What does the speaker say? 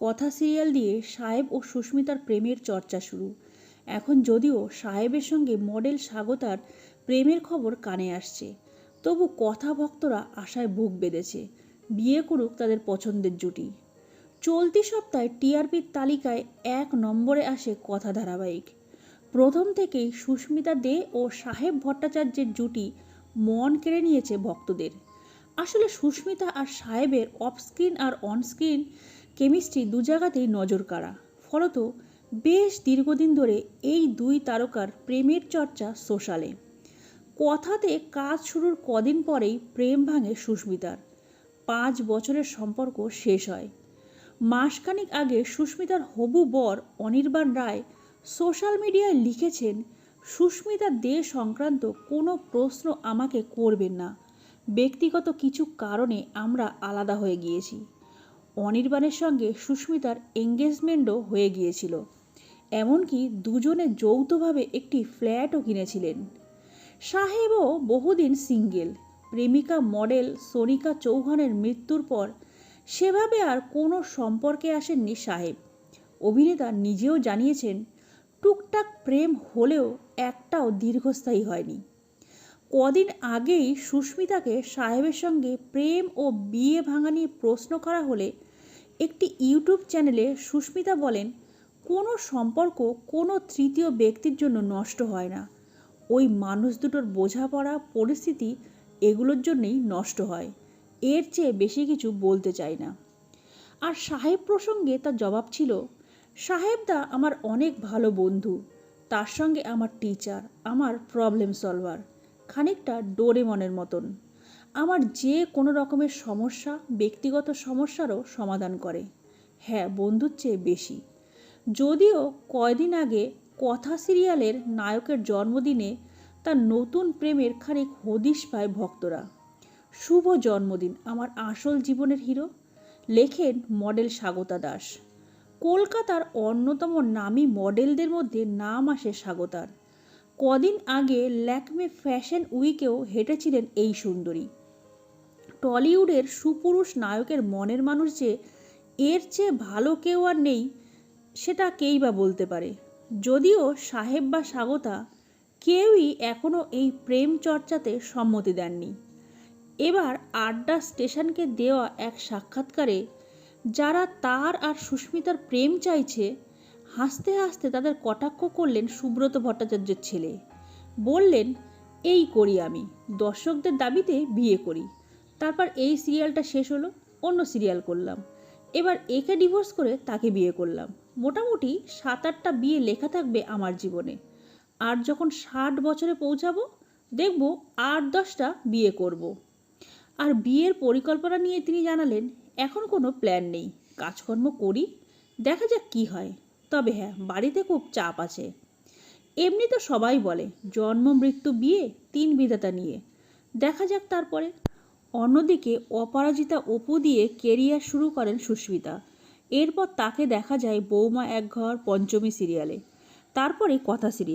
কথা সিরিয়াল দিয়ে সাহেব ও সুস্মিতার প্রেমের চর্চা শুরু। এখন যদিও সাহেবের সঙ্গে মডেল স্বাগতার প্রেমের খবর কানে আসছে, তবু কথা ভক্তরা আশায় বুক বেঁধেছে, বিয়ে করুক তাদের পছন্দের জুটি। চলতি সপ্তাহে টিআরপির তালিকায় এক নম্বরে আসে কথা ধারাবাহিক। প্রথম থেকেই সুস্মিতা দে ও সাহেব ভট্টাচার্যের জুটি মন কেড়ে নিয়েছে ভক্তদের। আসলে সুস্মিতা আর সাহেবের অফস্ক্রিন আর অনস্ক্রিন কেমিস্ট্রি দু জায়গাতেই নজর কাড়া। ফলত বেশ দীর্ঘদিন ধরে এই দুই তারকার প্রেমের চর্চা সোশ্যালে। কথাতে কাজ শুরুর কদিন পরেই প্রেম ভাঙে সুস্মিতার। পাঁচ বছরের সম্পর্ক শেষ হয়। মাসখানিক আগে সুস্মিতার হবু বর অনির্বাণ রায় সোশ্যাল মিডিয়ায় লিখেছেন, সুস্মিতা দে সংক্রান্ত কোনো প্রশ্ন আমাকে করবেন না। ব্যক্তিগত কিছু কারণে আমরা আলাদা হয়ে গিয়েছি। অনির্বাণের সঙ্গে সুস্মিতার এঙ্গেজমেন্টও হয়ে গিয়েছিল। এমনকি দুজনে যৌথভাবে একটি ফ্ল্যাটও কিনেছিলেন। সাহেবও বহুদিন সিঙ্গেল প্রেমিকা মডেল সোনিকা চৌহানের মৃত্যুর পর সেভাবে আর কোনো সম্পর্কে আসেননি সাহেব। অভিনেতা নিজেও জানিয়েছেন, টুকটাক প্রেম হলেও একটাও দীর্ঘস্থায়ী হয়নি। কদিন আগেই সুস্মিতাকে সাহেবের সঙ্গে প্রেম ও বিয়ে ভাঙা নিয়ে প্রশ্ন করা হলে একটি ইউটিউব চ্যানেলে সুস্মিতা বলেন, কোনো সম্পর্ক কোনো তৃতীয় ব্যক্তির জন্য নষ্ট হয় না। ওই মানুষ দুটোর বোঝাপড়া, পরিস্থিতি এগুলোর জন্যই নষ্ট হয়। এর চেয়ে বেশি কিছু বলতে চাই না। আর সাহেব প্রসঙ্গে তার জবাব ছিল সাহেবদা আমার অনেক ভালো বন্ধু। তার সঙ্গে আমার টিচার আমার প্রবলেম সলভার খানিকটা ডোরেমনের মতন। আমার যে কোনো রকমের সমস্যা, ব্যক্তিগত সমস্যারও সমাধান করে। হ্যাঁ বন্ধুর চেয়ে বেশি। যদিও কয়দিন আগে কথা সিরিয়ালের নায়কের জন্মদিনে তার নতুন প্রেমের খানিক হদিশ পায় ভক্তরা। শুভ জন্মদিন, আমার আসল জীবনের হিরো। লেখেন মডেল স্বাগতা দাস। কলকাতার অন্যতম নামী মডেলদের মধ্যে নাম আসে স্বাগতার। কদিন আগে ল্যাকমে ফ্যাশন উইকেও হেঁটেছিলেন এই সুন্দরী। টলিউডের সুপুরুষ নায়কের মনের মানুষ যে, এর চেয়ে ভালো কেউ আর নেই, সেটা কেই বা বলতে পারে। যদিও সাহেব বা স্বাগতা, কেউই এখনও এই প্রেম চর্চাতে সম্মতি দেননি। এবার আড্ডা স্টেশনকে দেওয়া এক সাক্ষাৎকারে যারা তার আর সুস্মিতার প্রেম চাইছে হাসতে হাসতে তাদের কটাক্ষ করলেন সুব্রত ভট্টাচার্যের ছেলে। বললেন, এই করি আমি, দর্শকদের দাবিতে বিয়ে করি। তারপর এই সিরিয়ালটা শেষ হলো, অন্য সিরিয়াল করলাম। এবার একে ডিভোর্স করে তাকে বিয়ে করলাম। মোটামুটি সাত আটটা বিয়ে লেখা থাকবে আমার জীবনে। আর যখন ষাট বছরে পৌঁছাবো, দেখব আট দশটা বিয়ে করব। আর বিয়ের পরিকল্পনা নিয়ে তিনি জানালেন, এখন কোনো প্ল্যান নেই, কাজকর্ম করি, দেখা যাক কি হয়। তবে হ্যাঁ বাড়িতে খুব চাপ আছে। এমনি তো সবাই বলে, জন্ম, মৃত্যু, বিয়ে, তিন বিধাতা নিয়ে। দেখা যাক তারপরে। অন্যদিকে অপরাজিতা অপু দিয়ে কেরিয়ার শুরু করেন সুস্মিতা। এরপর তাকে দেখা যায় বৌমা এক ঘর, পঞ্চমী সিরিয়ালে। তারপরে কথা সিরিয়াল।